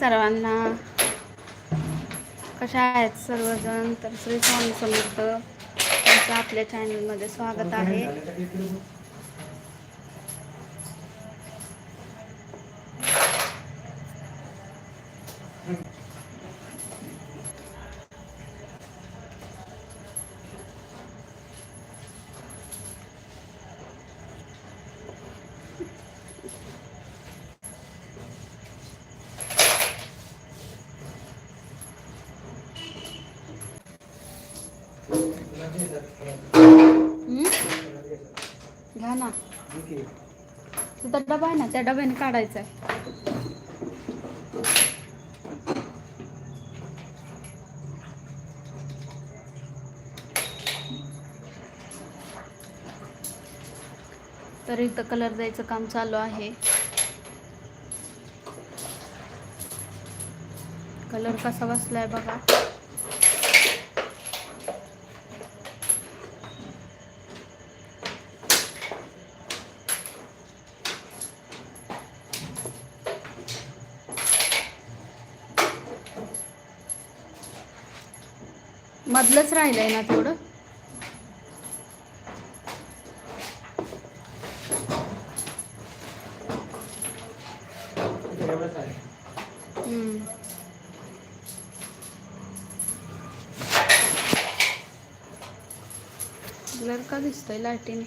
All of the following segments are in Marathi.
सर्वांना. कशा आहेत सर्वजण? तर श्री स्वामी समर्थ तुमचं आपल्या चॅनलमध्ये स्वागत आहे. घ्या ना. तुझा डबा आहे ना त्या डब्याने काढायचा आहे तर इथं कलर द्यायचं काम चालू आहे. कलर कसा बसलाय बघा. मधलंच राहिलं आहे ना थोडं हम्म. ब्लर का दिसतोय लाईटीने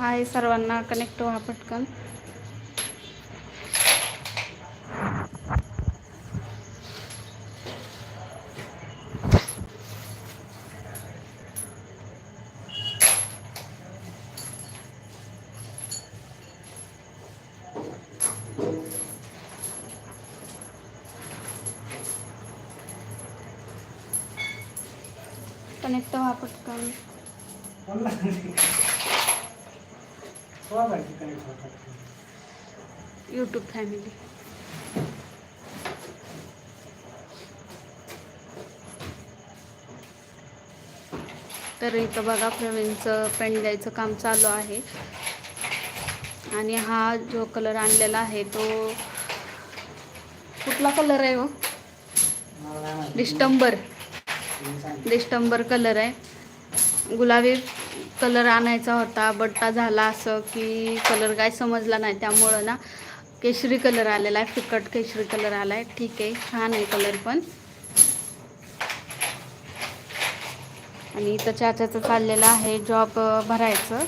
हाय सर्वांना कनेक्ट व्हा पटकन कनेक्ट व्हा पटकन यूट्यूब फॅमिली तर इथं बघा प्रवीणचं पेंट द्यायचं काम चालू आहे. आणि हा जो कलर आणलेला आहे तो कुठला कलर आहे हो? डिस्टंबर. डिस्टंबर कलर आहे. गुलाबी कलर आणायचा होता बट्टा झाला असं की कलर काय समजला नाही. त्यामुळं ना केशरी कलर आलेला आहे फिकट केशरी कलर आला आहे ठीक आहे छान आहे कलर पण. आणि इथं चाचाचं चाललेलं आहे जॉब भरायचं.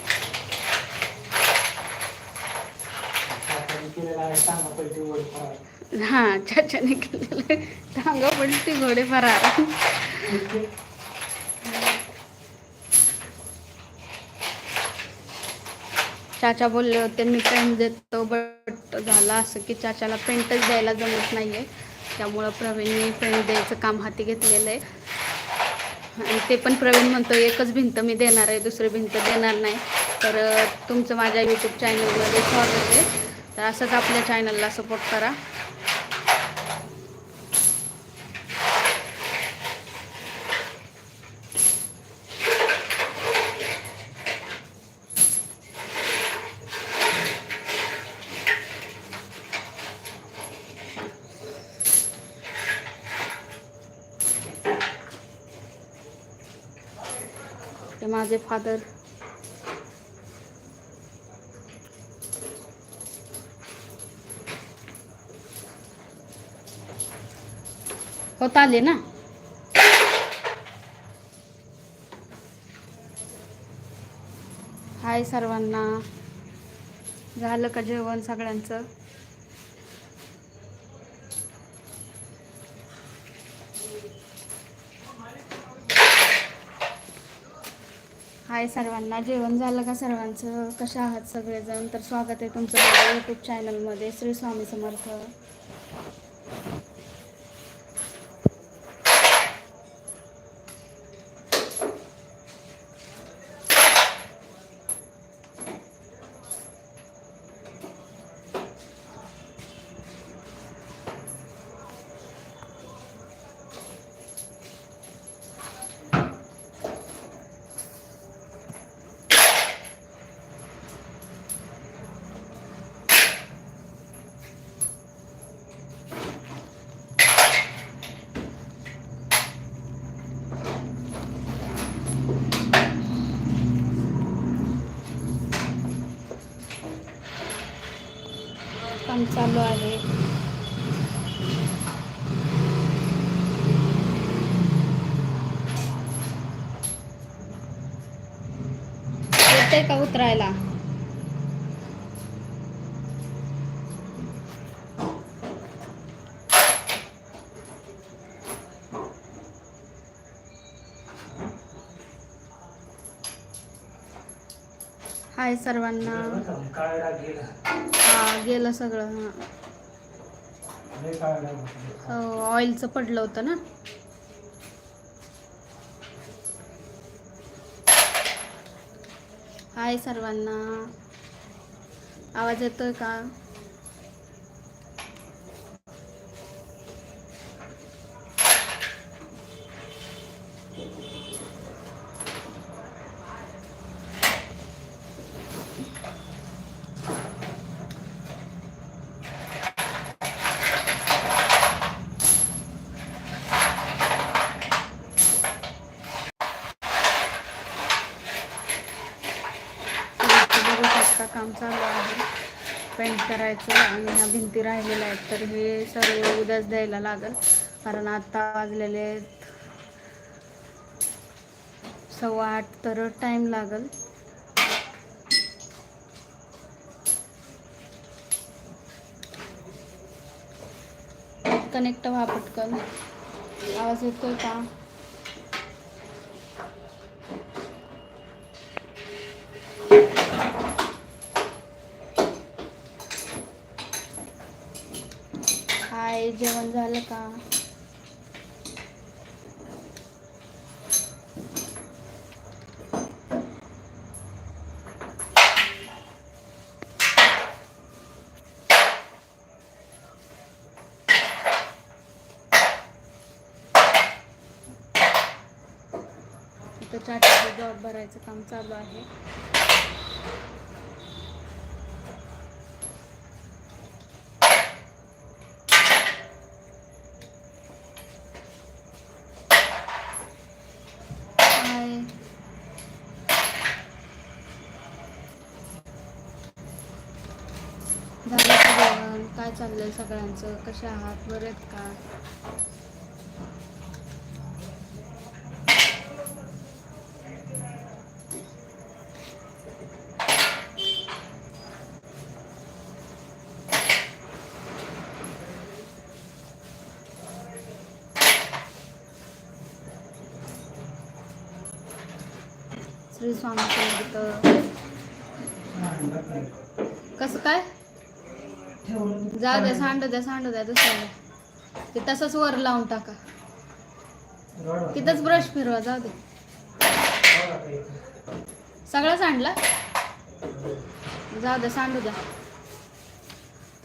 हां चाचाने केलेलं टांगा पडती घोडे फरार चाचा बोलले होते मी पेंट देतो बट झालं असं की चाचाला पेंटच द्यायला जमत नाही आहे त्यामुळं प्रवीणने पेंट द्यायचं काम हाती घेतलेलं आहे. आणि ते पण प्रवीण म्हणतो एकच भिंत मी देणार आहे दुसरी भिंत देणार नाही. तर तुमचं माझ्या यूट्यूब चॅनलमध्ये स्वागत आहे. तर असंच आपल्या चॅनलला सपोर्ट करा. माझे फादर. होत आले ना? हाय सर्वांना. झालं का जेवण सगळ्यांचं? हाय सर्वांना? जेवण झालं का सर्वांचं? कशा आहात सगळेजण? तर स्वागत आहे तुमचं माझ्या यूट्यूब चॅनलमध्ये श्री स्वामी समर्थ. चालू आहे. येते का उतरायला? हाय सर्वांना? हा गेलं सगळं हा. हो ऑइलचं पडलं होतं ना? हाय सर्वांना. आवाज येतोय का इथे बघू शकता काम चालू आहे पेंट करायचं आणि ह्या भिंती राहिलेल्या आहेत. तर हे सर्व उद्याच द्यायला लागेल. कारण आत्ता वाजलेले आहेत. सव्वा आठ तर टाईम लागेल. कनेक्ट व्हा पटकन. आवाज येतोय का? काय? जेवण झालं का? इथं चाटाचं जॉब भरायचं काम चालू आहे हाय झालं जेवण काय चाललंय सगळ्यांचं? कसे आहात? बरे आहेत का? श्री स्वामी समर्थ कसं काय जाऊ द्या सांड द्या सांड द्या दुसऱ्याला. ते तसंच वर लावून टाका. तिथंच ब्रश फिरवा जाऊ दे. सगळं सांडला? जाऊ द्या सांडू द्या.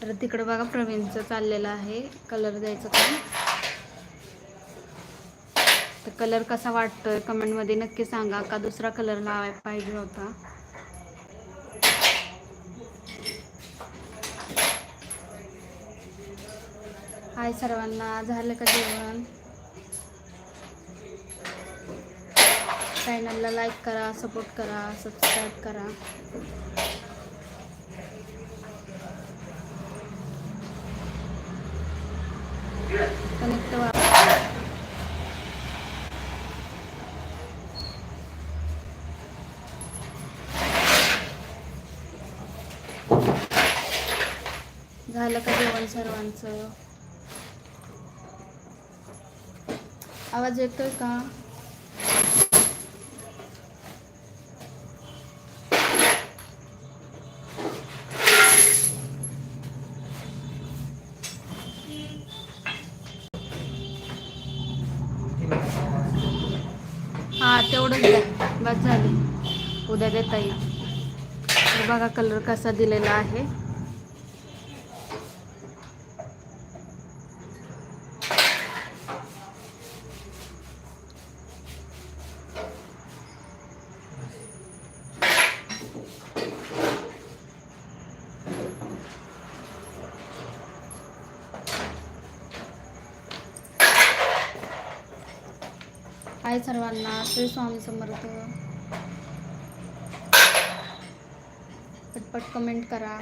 तर तिकडे बघा प्रवीणचं चाललेलं आहे. कलर द्यायचं काम. तर कलर कसा वाटतोय? कमेंटमध्ये नक्की सांगा. का दुसरा कलर लावायला पाहिजे होता? हाय सर्वांना झालं का जेवण? चॅनलला लाईक करा सपोर्ट करा सबस्क्राईब करा. कनेक्ट व्हा झालं का जेवण सर्वांचं? आवाज येतोय का? हा तेवढंच द्या. बस झाली. उद्या देता येईल. तर बघा कलर कसा दिलेला आहे. सर्वांना. श्री स्वामी समर्थ. पटपट कमेंट करा.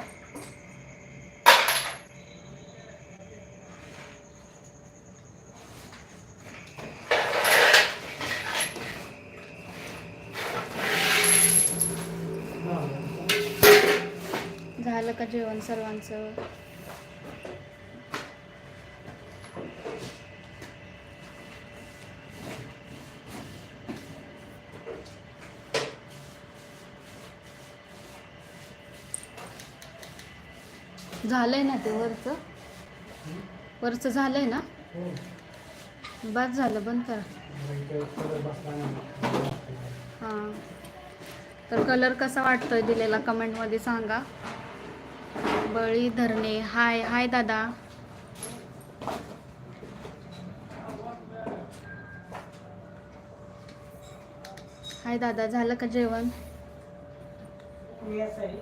झालं का जेवण सर्वांचं? झालंय ना ते वरचं? वरचं झालंय ना? हो. बाद झालं बंद करा. हां. तर कलर कसा वाटतोय दिलेला कमेंटमध्ये सांगा. बळी धरणे हाय हाय दादा. हाय दादा झालं का जेवण?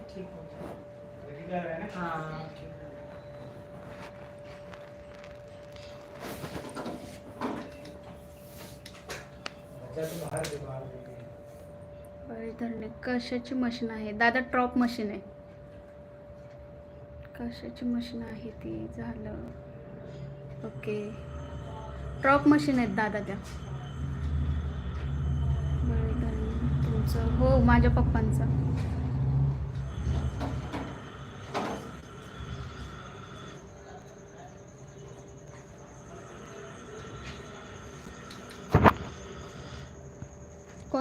ठीक आहे ना हां. बाहेर बाहेर. बळी धरणे कशाची मशीन आहे? दादा ट्रॉप मशीन आहे. कशाची मशीन आहे ती? झालं. ओके ट्रॉप मशीन आहेत दादा त्या. बळी धरणे तुमचं हो माझ्या पप्पांचं.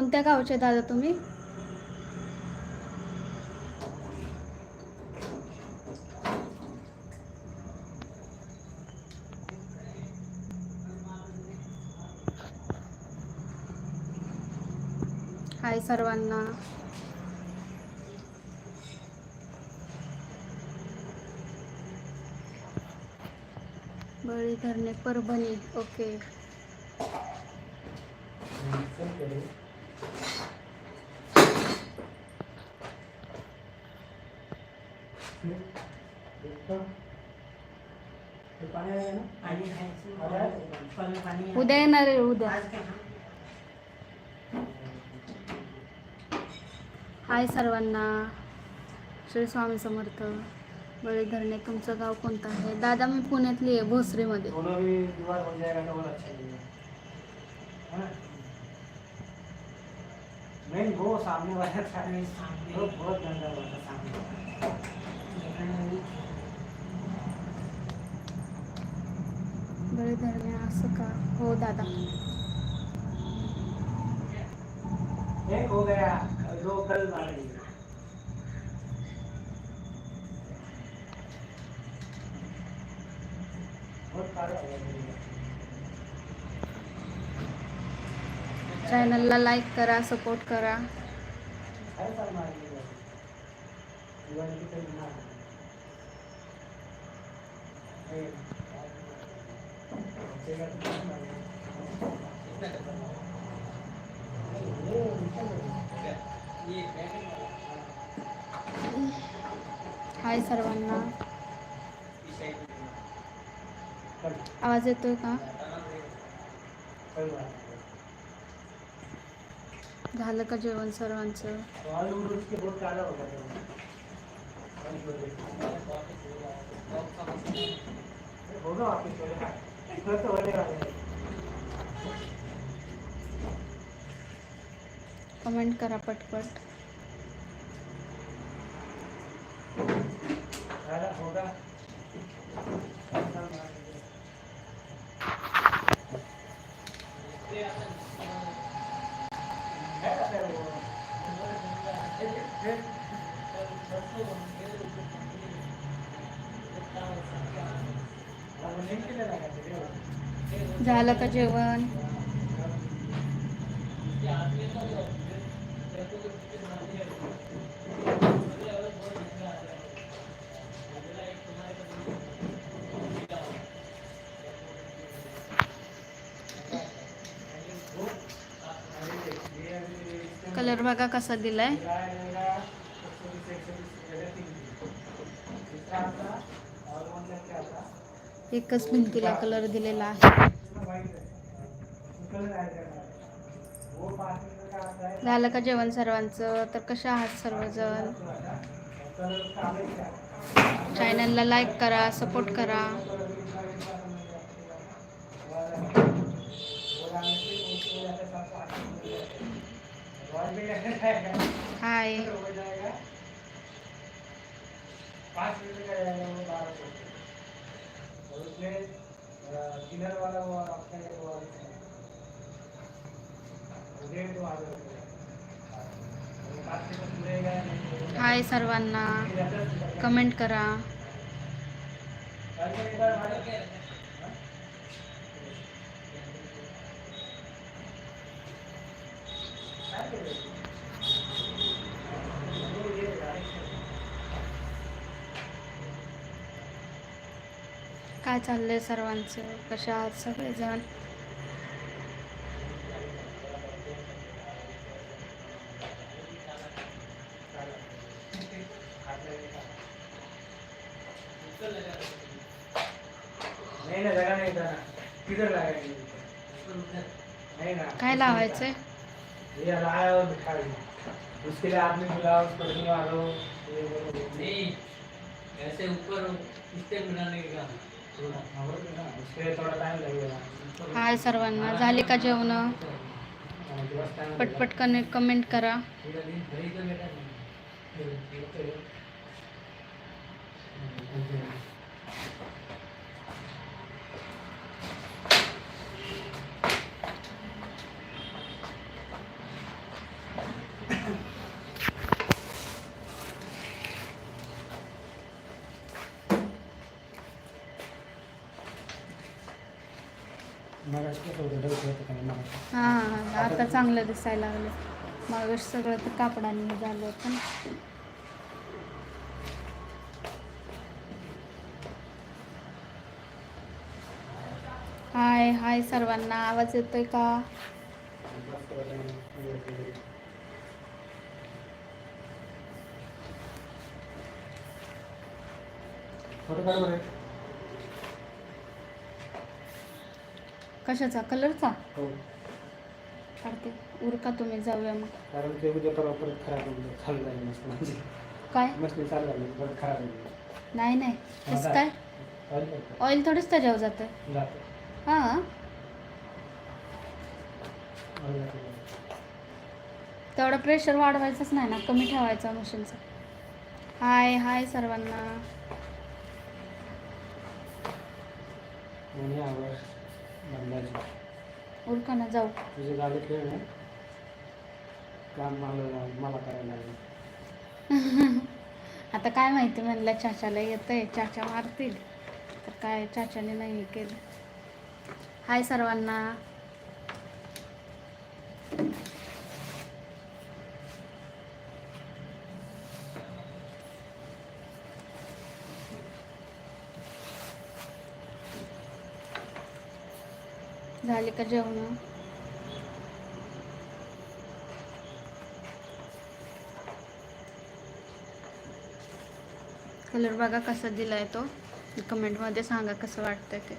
कोणत्या गावचे दादा तुम्ही? हाय सर्वांना. बळी धरणे परभणी ओके चल केले. हम्म. इथं. ते पाणी आहे ना? पाणी अरे. खायचं फळ पाणी आहे. उद्या येणार आहे उद्या. हाय सर्वांना. श्री स्वामी समर्थ. बळी धरणे तुमचं गाव कोणतं आहे? दादा मी पुण्यातली आहे भोसरीमध्ये. दोनों भी नहीं वो सामने वाला था नाही सामने. वो बहुत गंदा वाला था सामने इकडनं मी बळी धरणे असं का हो दादा। एक हो गया। दो कल आ रही है बहुत सारा हो गया चॅनलला लाईक करा सपोर्ट करा। हर साल हाय सर्वांना. कल आवाज येतोय का? कल बात झालं का जेवण सर्वांचं? तो आलू उड़ूस के बहुत काला हो गया होगा वापिस चलेगा इतना तो होने वाला है कमेंट करा पटपट। खाना होगा झालं का जेवण? कलर बघा कसा दिलाय. एकच भिंतीला कलर दिलेला आहे. झालं का जेवण सर्वांचं तर कशा आहात सर्वजण? चॅनलला लाईक करा सपोर्ट करा. हाय पाँच लीटर का जाएगा वो बारह सौ और उसमें किलर वाला वो आपका है। वो वो डेढ़ दो हजार रुपये और पाँच लीटर पूरेगा नहीं तो- हाय सर्वांना. फिर दस लीटर का- कमेंट करा. कल एक बार मारो क्या? हाँ? काय केलं? हो, ये direct. काय चाललंय सर्वांचं? कशा आहात सगळेजण? नहीं ना जगह नहीं था ना किधर लगाएंगे नहीं ना. काय लावायचंय? ये लाया और बिठा दिया उसके लिए आदमी बुलाओ ऐसे ऊपर का? हाय सर्वांना झाले का जेवण? पटपट कनेक्ट कमेंट करा पूरा दिन घरी तो बेटा लगेगा। मग असं होतं डोकं होतं का नाही मग हां आता चांगलं दिसायला लागलं. मग सगळं ते कापडांनी झालं होतं. हाय हाय सर्वांना. आवाज येतोय का? फोटो काढ कशाचा? कलरचा? हो. काढते. उरका तुम्ही जाऊया मग. कारण ते उद्या परवा परत खराब होईल चालू झाली मस्त म्हणजे. काय? मस्त चालू झाली परत खराब होईल नाही नाही. कसं काय? ऑइल थोडीच त्याच्यावर जातं जातो. हां. ऑइल जातो तेवढं प्रेशर वाढवायचंच नाही ना कमी ठेवायचं मशीनचं हाय हाय सर्वांना. यावर बदलायचं उरका ना जाऊ. तुझे झाले खेळ काम मला मला करायला लागेल. आता काय माहिती म्हणलं चाचाला येतंय. चाचा मारतील. तर काय चाचाने नाही केलं. हाय सर्वांना. का जेवण कलर बघा कसा दिलाय तो. कमेंटमध्ये सांगा ते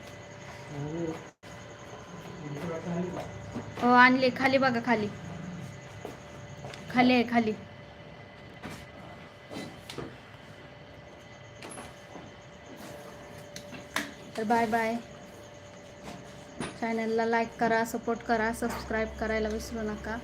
नाही का? हो, आणली, खाली बघा, खाली. खाली आहे, खाली. तर बाय बाय चॅनलला लाईक करा सपोर्ट करा सबस्क्राईब करायला विसरू नका.